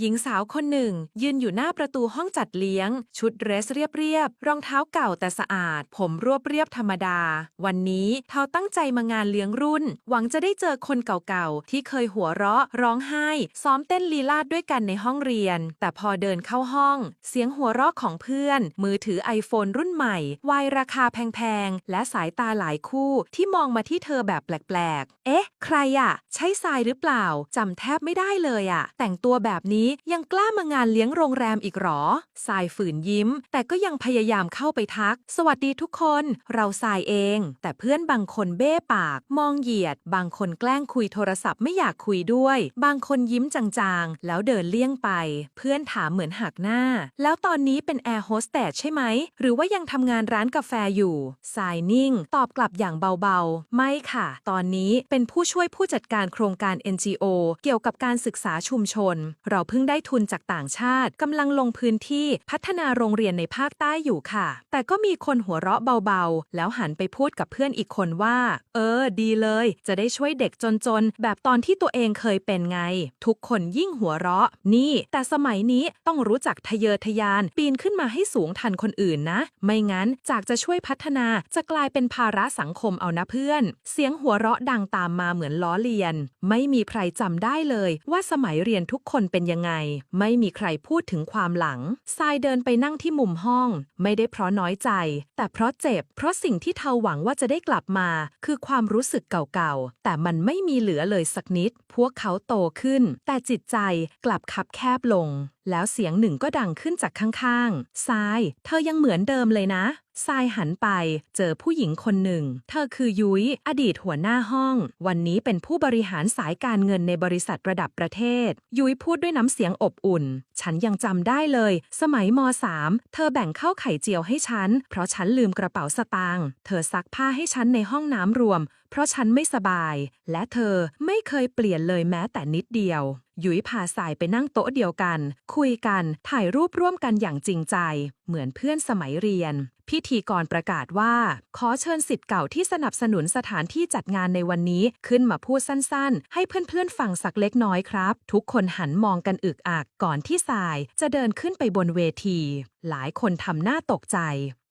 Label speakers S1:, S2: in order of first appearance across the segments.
S1: หญิงสาวคนหนึ่ง ยืนอยู่หน้าประตูห้องจัดเลี้ยง ชุดเดรสเรียบๆรองเท้าเก่าแต่สะอาด ผมรวบเรียบธรรมดา วันนี้เธอตั้งใจมางานเลี้ยงรุ่น หวังจะได้เจอคนเก่าๆ ที่เคยหัวเราะ ร้องไห้ ซ้อมเต้นลีลาดด้วยกันในห้องเรียน แต่พอเดินเข้าห้อง เสียงหัวเราะของเพื่อน มือถือไอโฟนรุ่นใหม่วายราคาแพงๆและสายตาหลายคู่ที่มองมาที่เธอแบบแปลกๆ เอ๊ะ ใครอะใช่ทรายหรือเปล่าจำแทบไม่ได้เลยอะแต่งตัวแบบนี้ยังกล้ามางานเลี้ยงโรงแรมอีกหรอทรายฝืนยิ้ม แต่ก็ยังพยายามเข้าไปทัก สวัสดีทุกคน เราทรายเอง แต่เพื่อนบางคนเบ้ปาก มองเหยียด บางคนแกล้งคุยโทรศัพท์ไม่อยากคุยด้วย บางคนยิ้มจางๆ แล้วเดินเลี่ยงไป เพื่อนถามเหมือนหักหน้า แล้วตอนนี้เป็นแอร์โฮสเตสใช่ไหม หรือว่ายังทำงานร้านกาแฟอยู่ทรายนิ่ง ตอบกลับอย่างเบาๆ ไม่ค่ะ ตอนนี้เป็นผู้ช่วยผู้จัดการโครงการ NGO เกี่ยวกับการศึกษาชุมชน เราเพิ่งได้ทุนจากต่างชาติกำลังลงพื้นที่พัฒนาโรงเรียนในภาคใต้อยู่ค่ะ แต่ก็มีคนหัวเราะเบาๆ แล้วหันไปพูดกับเพื่อนอีกคนว่า เออ ดีเลย จะได้ช่วยเด็กจนๆ แบบตอนที่ตัวเองเคยเป็นไง ทุกคนยิ่งหัวเราะ นี่ แต่สมัยนี้ต้องรู้จักทะเยอทะยาน ปีนขึ้นมาให้สูงทันคนอื่นนะ ไม่งั้นจากจะช่วยพัฒนาจะกลายเป็นภาระสังคมเอานะเพื่อน เสียงหัวเราะดังตามมาเหมือนล้อเลียน ไม่มีใครจำได้เลยว่าสมัยเรียนทุกคนเป็นยังไงไม่มีใครพูดถึงความหลังทรายเดินไปนั่งที่มุมห้อง ไม่ได้เพราะน้อยใจ แต่เพราะเจ็บ เพราะสิ่งที่เธอหวังว่าจะได้กลับมา คือความรู้สึกเก่าๆ แต่มันไม่มีเหลือเลยสักนิด พวกเขาโตขึ้น แต่จิตใจกลับคับแคบลง แล้วเสียงหนึ่งก็ดังขึ้นจากข้างๆทราย เธอยังเหมือนเดิมเลยนะ ทรายหันไปเจอผู้หญิงคนหนึ่ง เธอคือยุ้ย อดีตหัวหน้าห้อง วันนี้เป็นผู้บริหารสายการเงินในบริษัทระดับประเทศ ยุ้ยพูดด้วยน้ำเสียงอบอุ่น ฉันยังจำได้เลย สมัยม .3 เธอแบ่งข้าวไข่เจียวให้ฉัน เพราะฉันลืมกระเป๋าสตางค์เธอซักผ้าให้ฉันในห้องน้ำรวม เพราะฉันไม่สบาย และเธอไม่เคยเปลี่ยนเลยแม้แต่นิดเดียวยุ้ยพาสายไปนั่งโต๊ะเดียวกัน คุยกัน ถ่ายรูปร่วมกันอย่างจริงใจ เหมือนเพื่อนสมัยเรียน พิธีกรประกาศว่า ขอเชิญสิทธิ์เก่าที่สนับสนุนสถานที่จัดงานในวันนี้ขึ้นมาพูดสั้นๆ ให้เพื่อนๆฟังสักเล็กน้อยครับ ทุกคนหันมองกันอึกอักก่อนที่สายจะเดินขึ้นไปบนเวที หลายคนทำหน้าตกใจ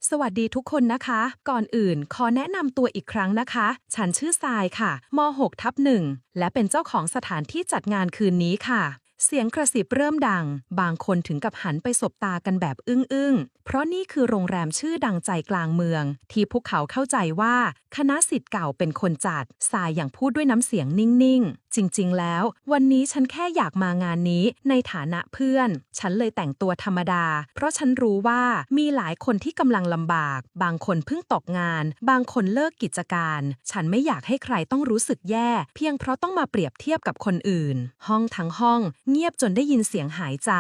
S1: สวัสดีทุกคนนะคะ ก่อนอื่นขอแนะนำตัวอีกครั้งนะคะ ฉันชื่อทรายค่ะม 6 ทับหนึ่งและเป็นเจ้าของสถานที่จัดงานคืนนี้ค่ะ เสียงกระซิบเริ่มดัง บางคนถึงกับหันไปสบตากันแบบอึ้งๆ เพราะนี่คือโรงแรมชื่อดังใจกลางเมือง ที่พวกเขาเข้าใจว่า คณะสิทธิ์เก่าเป็นคนจัด สายอย่างพูดด้วยน้ำเสียงนิ่งๆ จริงๆ แล้ว วันนี้ฉันแค่อยากมางานนี้ในฐานะเพื่อน ฉันเลยแต่งตัวธรรมดา เพราะฉันรู้ว่ามีหลายคนที่กำลังลำบาก บางคนเพิ่งตกงาน บางคนเลิกกิจการ ฉันไม่อยากให้ใครต้องรู้สึกแย่ เพียงเพราะต้องมาเปรียบเทียบกับคนอื่น ห้องทั้งห้องเงียบจนได้ยินเสียงหายใจ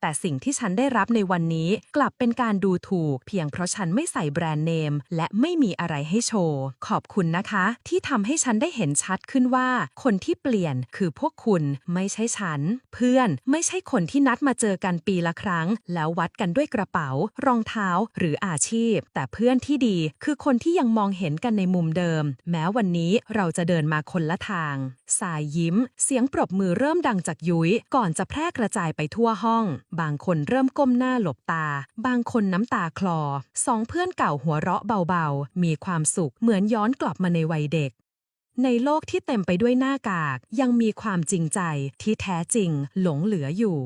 S1: แต่สิ่งที่ฉันได้รับในวันนี้กลับเป็นการดูถูก เพียงเพราะฉันไม่ใส่แบรนด์เนม และไม่มีอะไรให้โชว์ ขอบคุณนะคะ ที่ทำให้ฉันได้เห็นชัดขึ้นว่า คนที่เปลี่ยนคือพวกคุณไม่ใช่ฉัน เพื่อนไม่ใช่คนที่นัดมาเจอกันปีละครั้ง แล้ววัดกันด้วยกระเป๋า รองเท้าหรืออาชีพ แต่เพื่อนที่ดีคือคนที่ยังมองเห็นกันในมุมเดิม แม้วันนี้เราจะเดินมาคนละทาง สายยิ้ม เสียงปรบมือเริ่มดังจากยุ้ยก่อนจะแพร่กระจายไปทั่วห้อง บางคนเริ่มก้มหน้าหลบตา บางคนน้ำตาคลอ สองเพื่อนเก่าหัวเราะเบาๆ มีความสุขเหมือนย้อนกลับมาในวัยเด็กในโลกที่เต็มไปด้วยหน้ากาก ยังมีความจริงใจที่แท้จริงหลงเหลืออยู่